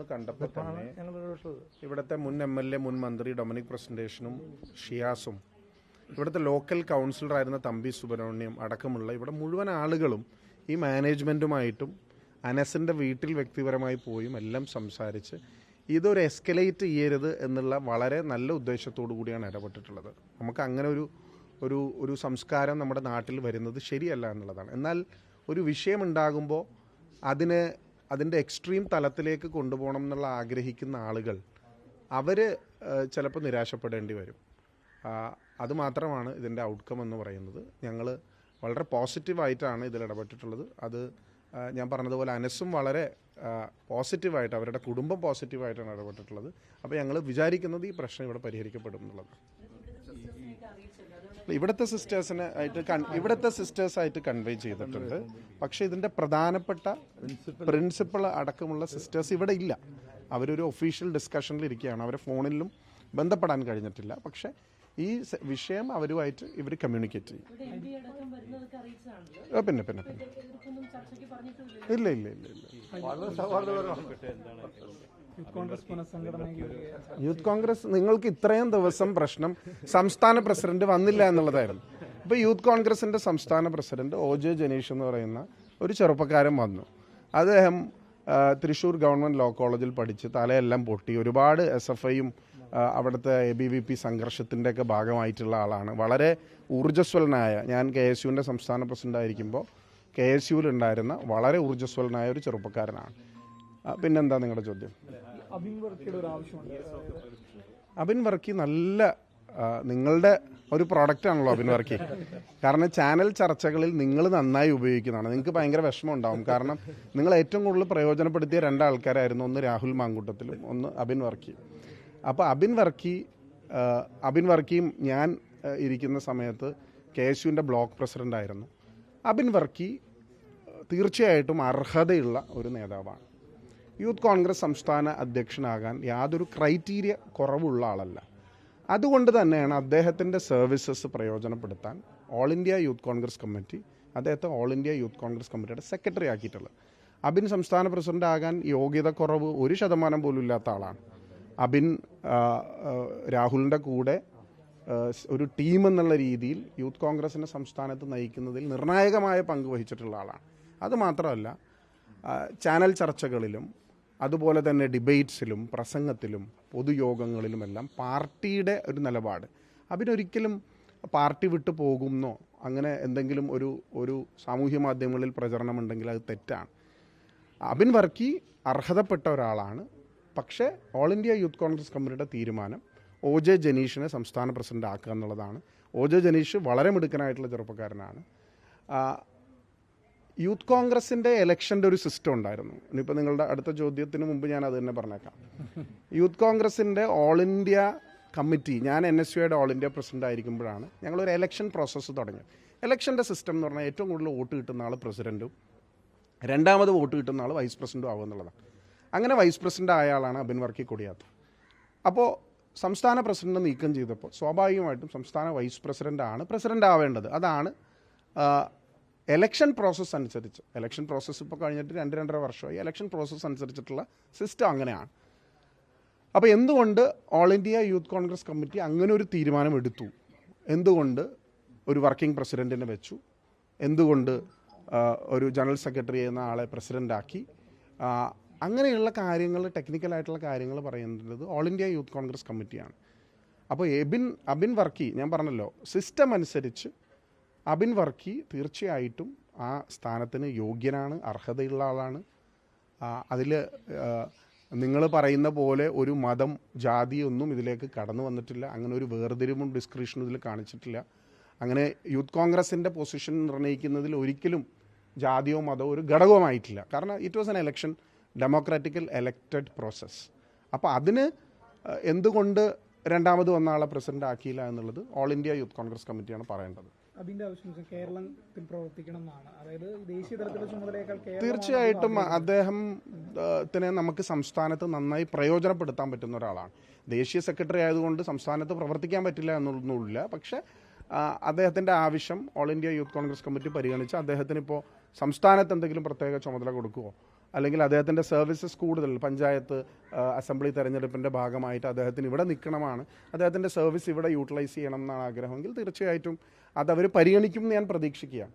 വന്ന് കണ്ടപ്പോൾ തന്നെ ഇവിടുത്തെ മുൻ എം എൽ എ മുൻ മന്ത്രി ഡൊമിനിക് പ്രസന്റേഷനും ഷിയാസും ഇവിടുത്തെ ലോക്കൽ കൗൺസിലറായിരുന്ന തമ്പി സുബ്രഹ്മണ്യം അടക്കമുള്ള ഇവിടെ മുഴുവൻ ആളുകളും ഈ മാനേജ്മെന്റുമായിട്ടും അനസിന്റെ വീട്ടിൽ വ്യക്തിപരമായി പോയും എല്ലാം സംസാരിച്ച് ഇതൊരു എസ്കലേറ്റ് ചെയ്യരുത് എന്നുള്ള വളരെ നല്ല ഉദ്ദേശത്തോടു കൂടിയാണ് ഇടപെട്ടിട്ടുള്ളത്. നമുക്ക് അങ്ങനെ ഒരു ഒരു ഒരു സംസ്കാരം നമ്മുടെ നാട്ടിൽ വരുന്നത് ശരിയല്ല എന്നുള്ളതാണ്. എന്നാൽ ഒരു വിഷയമുണ്ടാകുമ്പോൾ അതിന് അതിന്റെ എക്സ്ട്രീം തലത്തിലേക്ക് കൊണ്ടുപോകണം എന്നുള്ള ആഗ്രഹിക്കുന്ന ആളുകൾ അവർ ചിലപ്പോൾ നിരാശപ്പെടേണ്ടി വരും. അതുമാത്രമാണ് അത് മാത്രമാണ് ഇതിന്റെ ഔട്ട്കം എന്ന് പറയുന്നത്. ഞങ്ങൾ വളരെ പോസിറ്റീവായിട്ടാണ് ഇതിൽ ഇടപെട്ടിട്ടുള്ളത്. അത് ഞാൻ പറഞ്ഞതുപോലെ അനസും വളരെ പോസിറ്റീവായിട്ട് അവരുടെ കുടുംബം പോസിറ്റീവായിട്ടാണ് ഇടപെട്ടിട്ടുള്ളത്. അപ്പോൾ ഞങ്ങൾ വിചാരിക്കുന്നത് ഈ പ്രശ്നം ഇവിടെ പരിഹരിക്കപ്പെടും എന്നുള്ളത്. ഇവിടുത്തെ സിസ്റ്റേഴ്സിന് ആയിട്ട് ഇവിടുത്തെ സിസ്റ്റേഴ്സ് ആയിട്ട് കൺവേ ചെയ്തിട്ടുണ്ട്. പക്ഷേ ഇതിന്റെ പ്രധാനപ്പെട്ട പ്രിൻസിപ്പൾ അടക്കമുള്ള സിസ്റ്റേഴ്സ് ഇവിടെ ഇല്ല. അവരൊരു ഒഫീഷ്യൽ ഡിസ്കഷനിൽ ഇരിക്കുകയാണ്. അവരെ ഫോണിലും ബന്ധപ്പെടാൻ കഴിഞ്ഞിട്ടില്ല. പക്ഷേ ഈ വിഷയം അവരുമായിട്ട് ഇവർ കമ്മ്യൂണിക്കേറ്റ് ചെയ്യും. പിന്നെ പിന്നെ പിന്നെ. ഇല്ല ഇല്ല ഇല്ല ഇല്ല. യൂത്ത് കോൺഗ്രസ് നിങ്ങൾക്ക് ഇത്രയും ദിവസം പ്രശ്നം സംസ്ഥാന പ്രസിഡന്റ് വന്നില്ല എന്നുള്ളതായിരുന്നു. ഇപ്പോൾ യൂത്ത് കോൺഗ്രസിന്റെ സംസ്ഥാന പ്രസിഡന്റ് ഒ ജെ ജനീഷ് എന്ന് പറയുന്ന ഒരു ചെറുപ്പക്കാരൻ വന്നു. അദ്ദേഹം തൃശ്ശൂർ ഗവൺമെന്റ് ലോ കോളേജിൽ പഠിച്ച് തലയെല്ലാം പൊട്ടി. ഒരുപാട് എസ് എഫ് ഐയും അവിടുത്തെ എ ബി വി പി സംഘർഷത്തിന്റെ ഒക്കെ ഭാഗമായിട്ടുള്ള ആളാണ്. വളരെ ഊർജസ്വലനായ ഞാൻ കെ എസ് യുവിന്റെ സംസ്ഥാന പ്രസിഡന്റ് ആയിരിക്കുമ്പോൾ കെ എസ് യുവിൽ ഉണ്ടായിരുന്ന വളരെ ഊർജസ്വലനായ ഒരു ചെറുപ്പക്കാരനാണ്. പിന്നെന്താ നിങ്ങളുടെ ചോദ്യം? അബിൻ വർക്കി നല്ല നിങ്ങളുടെ ഒരു പ്രോഡക്റ്റ് ആണല്ലോ അബിൻ വർക്കി. കാരണം ചാനൽ ചർച്ചകളിൽ നിങ്ങൾ നന്നായി ഉപയോഗിക്കുന്നതാണ്. നിങ്ങൾക്ക് ഭയങ്കര വിഷമം ഉണ്ടാവും. കാരണം നിങ്ങൾ ഏറ്റവും കൂടുതൽ പ്രയോജനപ്പെടുത്തിയ രണ്ടാൾക്കാരായിരുന്നു ഒന്ന് രാഹുൽ മാങ്കൂട്ടത്തിലും ഒന്ന് അബിൻ വർക്കി. അപ്പോൾ അബിൻ വർക്കി അബിൻ വർക്കിയും ഞാൻ ഇരിക്കുന്ന സമയത്ത് കെ എസ് യുവിന്റെ ബ്ലോക്ക് പ്രസിഡന്റ് ആയിരുന്നു അബിൻ വർക്കി തീർച്ചയായിട്ടും അർഹതയുള്ള ഒരു നേതാവാണ്. യൂത്ത് കോൺഗ്രസ് സംസ്ഥാന അധ്യക്ഷനാകാൻ യാതൊരു ക്രൈറ്റീരിയ കുറവുള്ള ആളല്ല. അതുകൊണ്ട് തന്നെയാണ് അദ്ദേഹത്തിന്റെ സർവീസസ് പ്രയോജനപ്പെടുത്താൻ all India youth Congress committee അദ്ദേഹത്തെ ഓൾ ഇന്ത്യ യൂത്ത് കോൺഗ്രസ് കമ്മിറ്റിയുടെ സെക്രട്ടറി ആക്കിയിട്ടുള്ളത്. അബിൻ സംസ്ഥാന പ്രസിഡന്റ് ആകാൻ യോഗ്യത കുറവ് ഒരു ശതമാനം പോലും ഇല്ലാത്ത ആളാണ്. അബിൻ രാഹുലിന്റെ കൂടെ ഒരു ടീം എന്നുള്ള രീതിയിൽ യൂത്ത് കോൺഗ്രസിനെ സംസ്ഥാനത്ത് നയിക്കുന്നതിൽ നിർണായകമായ പങ്ക് വഹിച്ചിട്ടുള്ള ആളാണ്. അത് മാത്രമല്ല ചാനൽ ചർച്ചകളിലും അതുപോലെ തന്നെ ഡിബേറ്റ്സിലും പ്രസംഗത്തിലും പൊതുയോഗങ്ങളിലുമെല്ലാം പാർട്ടിയുടെ ഒരു നിലപാട്. അതിനൊരിക്കലും പാർട്ടി വിട്ടു പോകുന്നോ അങ്ങനെ എന്തെങ്കിലും ഒരു ഒരു സാമൂഹ്യ മാധ്യമങ്ങളിൽ പ്രചരണം ഉണ്ടെങ്കിൽ അത് തെറ്റാണ്. അബിൻ വർക്കി അർഹതപ്പെട്ട ഒരാളാണ്. പക്ഷേ ഓൾ ഇന്ത്യ യൂത്ത് കോൺഗ്രസ് കമ്മിറ്റിയുടെ തീരുമാനം ഒ ജെ ജനീഷിനെ സംസ്ഥാന പ്രസിഡന്റ് ആക്കുക എന്നുള്ളതാണ്. ഒ ജെ ജനീഷ് വളരെ മിടുക്കനായിട്ടുള്ള ചെറുപ്പക്കാരനാണ്. യൂത്ത് കോൺഗ്രസിന്റെ ഇലക്ഷന്റെ ഒരു സിസ്റ്റം ഉണ്ടായിരുന്നു. ഇനിയിപ്പോൾ നിങ്ങളുടെ അടുത്ത ചോദ്യത്തിന് മുമ്പ് ഞാൻ അത് തന്നെ പറഞ്ഞേക്കാം. യൂത്ത് കോൺഗ്രസിന്റെ ഓൾ ഇന്ത്യ കമ്മിറ്റി ഞാൻ എൻ എസ് യുയുടെ ഓൾ ഇന്ത്യ പ്രസിഡന്റ് ആയിരിക്കുമ്പോഴാണ് ഞങ്ങളൊരു ഇലക്ഷൻ പ്രോസസ്സ് തുടങ്ങിയത്. ഇലക്ഷന്റെ സിസ്റ്റം എന്ന് പറഞ്ഞാൽ ഏറ്റവും കൂടുതൽ വോട്ട് കിട്ടുന്ന ആൾ പ്രസിഡന്റും രണ്ടാമത് വോട്ട് കിട്ടുന്ന ആൾ വൈസ് പ്രസിഡന്റും ആവുക എന്നുള്ളതാണ്. അങ്ങനെ വൈസ് പ്രസിഡന്റ് ആയ ആളാണ് അബിൻ വർക്കി കൊടിയാത്ത. അപ്പോൾ സംസ്ഥാന പ്രസിഡന്റ് നീക്കം ചെയ്തപ്പോൾ സ്വാഭാവികമായിട്ടും സംസ്ഥാന വൈസ് പ്രസിഡന്റ് ആണ് പ്രസിഡന്റ് ആവേണ്ടത്. അതാണ് എലക്ഷൻ പ്രോസസ്സ് അനുസരിച്ച്. എലക്ഷൻ പ്രോസസ്സ് ഇപ്പോൾ കഴിഞ്ഞിട്ട് രണ്ട് രണ്ടര വർഷമായി. എലക്ഷൻ പ്രോസസ്സ് അനുസരിച്ചിട്ടുള്ള സിസ്റ്റം അങ്ങനെയാണ്. അപ്പോൾ എന്തുകൊണ്ട് all India youth Congress committee അങ്ങനെ ഒരു തീരുമാനം എടുത്തു എന്തുകൊണ്ട് ഒരു വർക്കിംഗ് പ്രസിഡന്റിനെ വെച്ചു? എന്തുകൊണ്ട് ഒരു ജനറൽ സെക്രട്ടറി എന്ന ആളെ പ്രസിഡന്റാക്കി അങ്ങനെയുള്ള കാര്യങ്ങൾ ടെക്നിക്കലായിട്ടുള്ള കാര്യങ്ങൾ പറയുന്നത് ഓൾ ഇന്ത്യ യൂത്ത് കോൺഗ്രസ് കമ്മിറ്റിയാണ് അപ്പോൾ എബിൻ അബിൻ വർക്കി ഞാൻ പറഞ്ഞല്ലോ സിസ്റ്റം അനുസരിച്ച് അബിൻ വർക്കി തീർച്ചയായിട്ടും ആ സ്ഥാനത്തിന് യോഗ്യനാണ് അർഹതയുള്ള ആളാണ്. അതിൽ നിങ്ങൾ പറയുന്ന പോലെ ഒരു മതം ജാതി ഒന്നും ഇതിലേക്ക് കടന്നു വന്നിട്ടില്ല. അങ്ങനെ ഒരു വേർതിരിവും ഡിസ്ക്രിപ്ഷനും ഇതിൽ കാണിച്ചിട്ടില്ല. അങ്ങനെ യൂത്ത് കോൺഗ്രസിന്റെ പൊസിഷൻ നിർണയിക്കുന്നതിൽ ഒരിക്കലും ജാതിയോ മതമോ ഒരു ഘടകമായിട്ടില്ല കാരണം it was an election democratical elected process അപ്പോൾ അതിന് എന്തുകൊണ്ട് രണ്ടാമത് വന്ന ആളെ പ്രസിഡന്റ് ആക്കിയില്ല എന്നുള്ളത് ഓൾ ഇന്ത്യ യൂത്ത് കോൺഗ്രസ് കമ്മിറ്റിയാണ് പറയേണ്ടത്. അതിന്റെ ആവശ്യം കേരളത്തിൽ പ്രവർത്തിക്കണം എന്നാണ്. അതായത് ദേശീയ തലത്തിലെ ചുമതലയേക്കാൾ തീർച്ചയായിട്ടും അദ്ദേഹം ത്തിനെ നമുക്ക് സംസ്ഥാനത്ത് നന്നായി പ്രയോജനപ്പെടുത്താൻ പറ്റുന്ന ഒരാളാണ്. ദേശീയ സെക്രട്ടറി ആയതുകൊണ്ട് സംസ്ഥാനത്ത് പ്രവർത്തിക്കാൻ പറ്റില്ല എന്നൊന്നുമില്ല പക്ഷെ അദ്ദേഹത്തിന്റെ ആവശ്യം all India youth Congress committee പരിഗണിച്ച് അദ്ദേഹത്തിന് ഇപ്പോൾ സംസ്ഥാനത്ത് എന്തെങ്കിലും പ്രത്യേക ചുമതല കൊടുക്കുമോ അല്ലെങ്കിൽ അദ്ദേഹത്തിന്റെ സർവീസസ് കൂടുതൽ. പഞ്ചായത്ത് അസംബ്ലി തെരഞ്ഞെടുപ്പിന്റെ ഭാഗമായിട്ട് അദ്ദേഹത്തിന് ഇവിടെ നിൽക്കണമാണ്. അദ്ദേഹത്തിന്റെ സർവീസ് ഇവിടെ യൂട്ടിലൈസ് ചെയ്യണം എന്നാണ് ആഗ്രഹമെങ്കിൽ തീർച്ചയായിട്ടും അതവർ പരിഗണിക്കും എന്ന് ഞാൻ പ്രതീക്ഷിക്കുകയാണ്.